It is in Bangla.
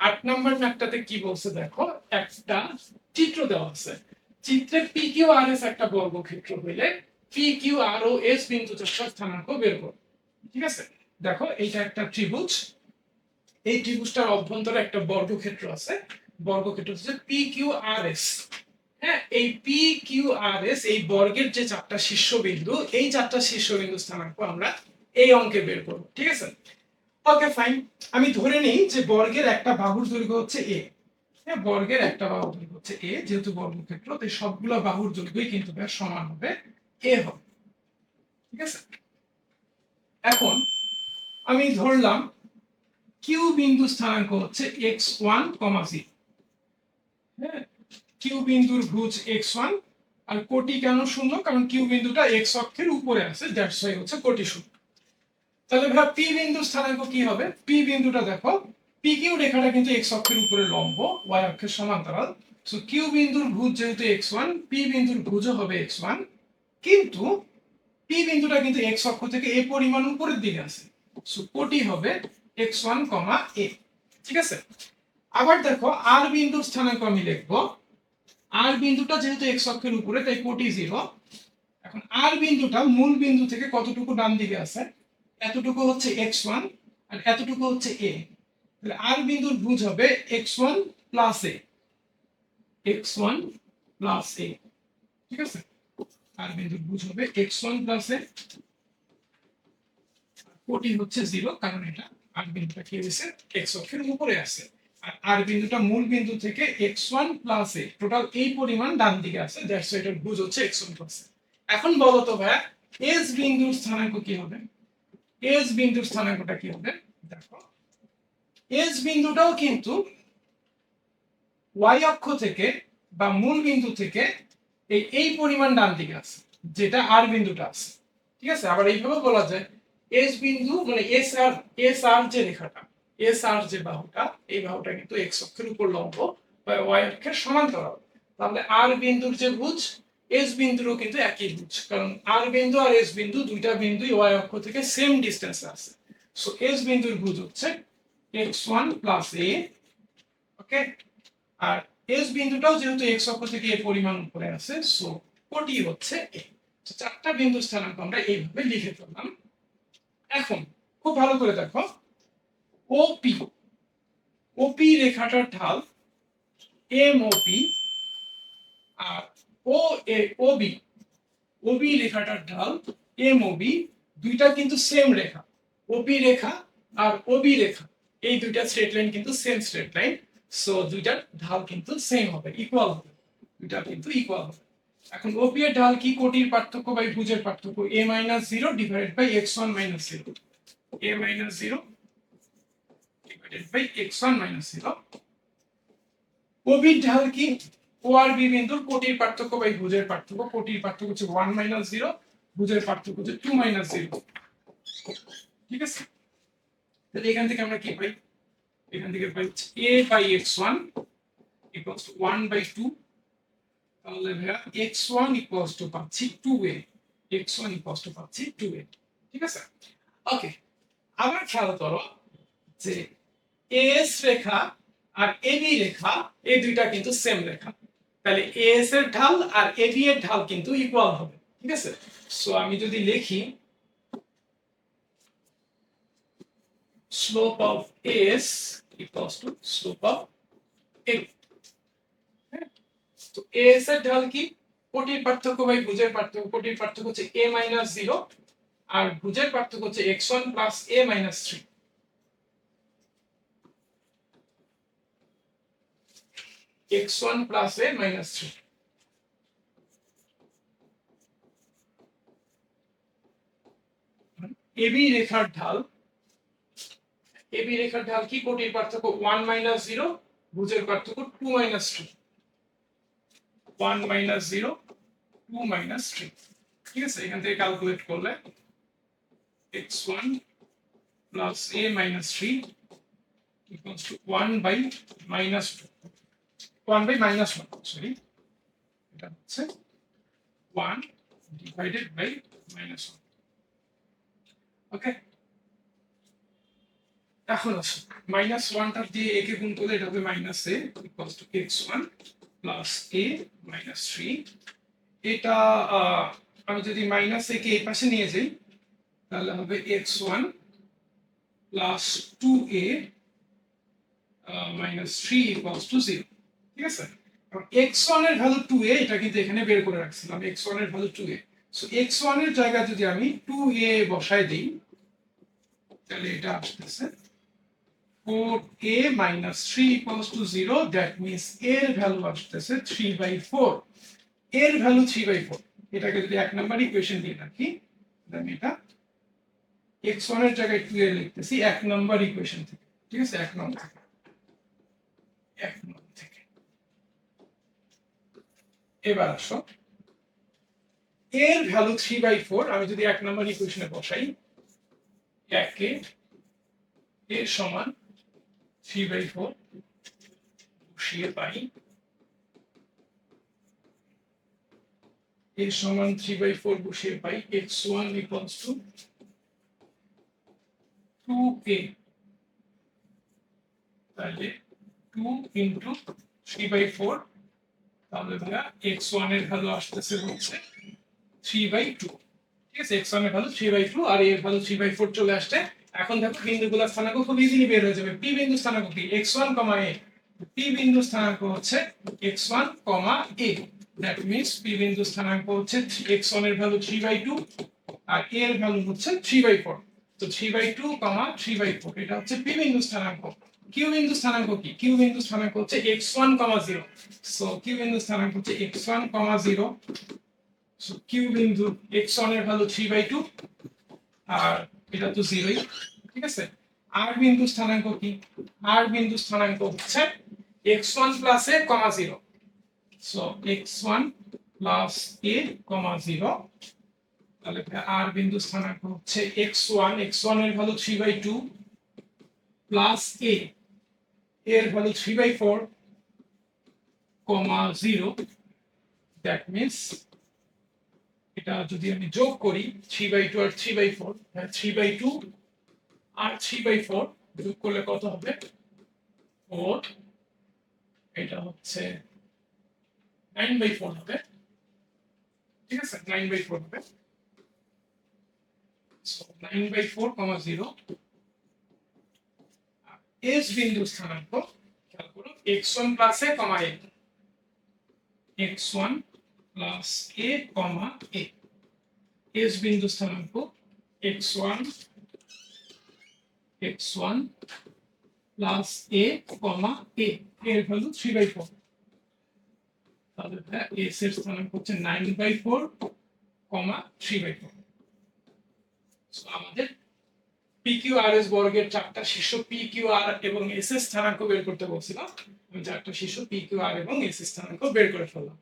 আট নম্বর ম্যাপটাতে কি বলছে দেখো? একটা চিত্র দেওয়া আছে। চিত্রে পি কিউ আর এস একটা বর্গক্ষেত্র হইলে P Q R O S বিন্দু চক্র স্থানাঙ্ক বের করো। ঠিক আছে? দেখো, এইটা একটা ত্রিভুজ। এই ত্রিভুজটার অভ্যন্তরে একটা বর্গক্ষেত্র আছে। বর্গক্ষেত্র হচ্ছে পি কিউ আর এস হ্যাঁ এই পি কিউ আর এস এই বর্গের যে চারটা শীর্ষবিন্দু, এই চারটা শীর্ষবিন্দু স্থানাঙ্ক আমরা এই অঙ্কে বের করব। ঠিক আছে? ওকে ফাইন আমি ধরে নিই যে বর্গের একটা বাহুর দৈর্ঘ্য হচ্ছে এ হ্যাঁ বর্গের একটা বাহুর দৈর্ঘ্য হচ্ছে এ যেহেতু বর্গক্ষেত্র তাই সবগুলো বাহুর দৈর্ঘ্যই কিন্তু বেশ সমান হবে এ হবে। ঠিক আছে? এখন আমি ধরলাম কিউ বিন্দু স্থানাঙ্ক হচ্ছে এক্স ওয়ান কমা জিরো হ্যাঁ কিউ বিন্দুর ভুজ এক্স ওয়ান আর কোটি কেন শূন্য? কারণ কিউ বিন্দুটা এক্স অক্ষের উপরে আছে দ্যাটস হচ্ছে কোটি শূন্য। তাহলে ভাব পি বিন্দুর স্থানাঙ্ক কি হবে? পি বিন্দুটা দেখো পি কিউ রেখাটা কিন্তু এক্স অক্ষের উপরে লম্ব ওয়াই অক্ষের সমান্তরাল। সো কিউ বিন্দুর ভুজ যেহেতু এক্স ওয়ান পি বিন্দুর ভুজও হবে এক্স ওয়ান কিন্তু পি বিন্দুটা কিন্তু এক্স অক্ষ থেকে এ পরিমাণ উপরের দিকে আছে। সো কোটি হবে এক্স ওয়ান কমা এ ঠিক আছে? আবার দেখো আর বিন্দুর স্থানাঙ্ক আমি লিখব। আর বিন্দুটা যেহেতু এক্স অক্ষের উপরে, তাই কোটি জিরো এখন আর বিন্দুটা মূল বিন্দু থেকে কতটুকু ডান দিকে আছে? এতটুকু হচ্ছে এক্স ওয়ান আর এতটুকু হচ্ছে এ তাহলে আর বিন্দুর ভুজ হবে x one plus a x one plus a ঠিক আছে? আর বিন্দুর ভুজ হবে এক্স ওয়ান প্লাস এ কোটি হচ্ছে জিরো কারণ এটা আর বিন্দুটা কি হয়েছে? এক্স অক্ষের উপরে আছে। আর আর বিন্দুটা মূল বিন্দু থেকে x one plus a total এই পরিমাণ ডান দিকে আছে দ্যাটস এটার ভুজ হচ্ছে এক্স ওয়ান প্লাস এখন বলো তো ভাইয়া এস বিন্দুর স্থানাঙ্ক কি হবে? এস বিন্দুর স্থানাঙ্কটা কি হবে? দেখো। এস বিন্দুটাও কিন্তু ওয়াই অক্ষ থেকে বা মূল বিন্দু থেকে এই এই পরিমাণ ডান দিকে আছে, যেটা আর বিন্দুটা আছে। ঠিক আছে? আবার এইভাবে বলা যায় এস বিন্দু মানে এস আর এস আর যে রেখাটা এস আর যে বাহুটা, এই বাহুটা কিন্তু এক্স অক্ষের উপর লম্ব বা ওয়াই অক্ষের সমান্তরাল। তাহলে আর বিন্দুর যে ভুজ এস বিন্দুরও কিন্তু একই ভুজ কারণ আর বিন্দু আর এস বিন্দু দুইটা বিন্দুই ওয়াই অক্ষ থেকে সেম ডিস্টেন্সে আছে সো এস বিন্দুর ভুজ হচ্ছে x one plus a okay R S বিন্দুটাও যেহেতু এক্স অক্ষ থেকে এ পরিমাণ উপরে আছে সো কোটি হচ্ছে এ চারটা বিন্দু স্থানাঙ্ক আমরা এইভাবে লিখে ফেললাম। এখন, খুব ভালো করে দেখো ওপি ওপি রেখাটার ঢাল এম ওপি আর ও এ, ওবি। ওবি রেখাটার ঢাল, এম ওবি দুইটা কিন্তু সেম রেখা ওপি রেখা আর ওবি রেখা এই দুইটা স্ট্রেট লাইন কিন্তু সেম স্ট্রেট লাইন সো দুইটার ঢাল কিন্তু সেম হবে ইকুয়াল হবে। দুইটা কিন্তু ইকুয়াল হবে। এখন ওপি এর ঢাল কি কোটির পার্থক্য বাই ভুজের পার্থক্য? A minus zero divided by x one minus zero a minus zero divided by x one minus zero ওবির ঢাল কি? ও আর বি বিন্দুর কোটির পার্থক্য বাই ভুজের পার্থক্য। কোটির পার্থক্য হচ্ছে ওয়ান মাইনাস জিরো ভুজের পার্থক্য হচ্ছে টু মাইনাস জিরো ঠিক আছে? তাহলে এখান থেকে আমরা কি পাই? এখান থেকে পাই a by x one equals to one by two তাহলে ভাইয়া এক্স ওয়ান ইকুয়ালস টু পাচ্ছি two a x one equals to পাচ্ছি টু এ ঠিক আছে? ওকে আবার খেয়াল করো যে এস রেখা আর এবি রেখা, এই দুইটা কিন্তু সেম রেখা। তাহলে এস এর ঢাল আর এবি এর ঢাল কিন্তু ইকুয়াল হবে, ঠিক আছে সো আমি যদি লিখি, slope of S equals to slope of A. হ্যাঁ? তো AS এর ঢাল কি কোটির পার্থক্য বাই ভুজের পার্থক্য, কোটির পার্থক্য হচ্ছে a জিরো আর ভুজের পার্থক্য হচ্ছে x one plus a minus three x one plus three AB রেখার ঢাল এবি রেখার ঢাল কি কোটির পার্থক্য? ওয়ান মাইনাস জিরো ভুজের পার্থক্য two minus two one minus zero two minus three ঠিক আছে? এখান থেকে ক্যালকুলেট করলে x one plus a minus three equals to one by minus two one by minus one sorry এটা হচ্ছে one divided by minus one okay এখন আসো মাইনাস ওয়ানটা দিয়ে একে গুণ করলে এটা হবে minus a equals to x one plus a minus three এটা আমি যদি মাইনাস এ কে এই পাশে নিয়ে যাই, তাহলে হবে x one plus two a minus three equals to zero ঠিক আছে? এক্স ওয়ানের ভ্যালু টু এ এটা কিন্তু এখানে বের করে রাখছিলাম এক্স ওয়ানের value two a. So x one জায়গায় যদি আমি টু এ বসায় দিই, তাহলে এটা আসতেছে four a minus three equals to zero that means এর ভ্যালু আসতেছে থ্রি বাই ফোর এর ভ্যালু থ্রি বাই ফোর এটাকে যদি এক নাম্বার ইকুয়েশন দিয়ে রাখি আমি এটা এক্স ওয়ানের জায়গায় টু এ লিখতেছি, এক নাম্বার ইকুয়েশন থেকে। ঠিক আছে? এক নম্বর এক নম্বর থেকে এবার আসো। এর ভ্যালু থ্রি বাই ফোর আমি যদি এক নম্বর ইকুয়েশনে বসাই, একে এর সমান থ্রি বাই ফোর বসিয়ে পাই। এর সমান থ্রি বাই ফোর বসিয়ে পাই x one equals to two a তাহলে two into three by four তাহলে ভাইয়া এক্স ওয়ানের ভ্যালু আসতেছে হচ্ছে থ্রি বাই টু ঠিক আছে x one value three by two আর এর ভ্যালু থ্রি বাই ফোর চলে আসছে। এখন দেখো বিন্দুগুলো স্থানাঙ্ক, খুব ইজিলি বের হয়ে যাবে। পি বিন্দু স্থানাঙ্ক কি? X one comma a P বিন্দু স্থানাঙ্ক হচ্ছে x one comma a that means P বিন্দু স্থানাঙ্ক হচ্ছে এক্স ওয়ানের ভ্যালু থ্রি বাই টু আর এ এর ভ্যালু হচ্ছে থ্রি বাই ফোর তো three by two comma three by four এটা হচ্ছে পি বিন্দু স্থানাঙ্ক। কিউ বিন্দু স্থানাঙ্ক কি? কিউ বিন্দু স্থানাঙ্ক হচ্ছে x one comma zero so Q বিন্দু স্থানাঙ্ক হচ্ছে x one comma zero so Q বিন্দু এক্স ওয়ানের ভ্যালু থ্রি বাই টু আর এটা তো জিরোই ঠিক আছে? আর বিন্দু স্থানাঙ্ক কি? আর বিন্দু স্থানাঙ্ক হচ্ছে x one plus a comma zero so x one plus a comma zero তাহলে আর বিন্দু স্থানাঙ্ক হচ্ছে এক্স ওয়ান এক্স ওয়ানের value three by two plus a এর value three by four comma zero that means এটা যদি আমি যোগ করি three by two R three by four three by two R three by four যোগ করলে কত হবে? ফোর এটা হচ্ছে নাইন বাই ফোর হবে। ঠিক আছে? নাইন বাই ফোর হবে। Nine by four comma zero S বিন্দু স্থানাঙ্ক, খেয়াল করুন x one plus a comma a x one plus a comma a S বিন্দু স্থানাঙ্ক x one x one plus a comma a এর ভ্যালু থ্রি বাই ফোর তাহলে এস এর স্থানাঙ্ক হচ্ছে nine by four comma three by four আমাদের পি কিউ আর এস বর্গের চারটা শীর্ষ পিকিউআর কিউ আর এবং এস এস স্থানাঙ্ক বের করতে বলছিলাম। আমি চারটা শীর্ষ পিকিউআর কিউ আর এবং এস এস স্থানাঙ্ক বের করে ফেললাম।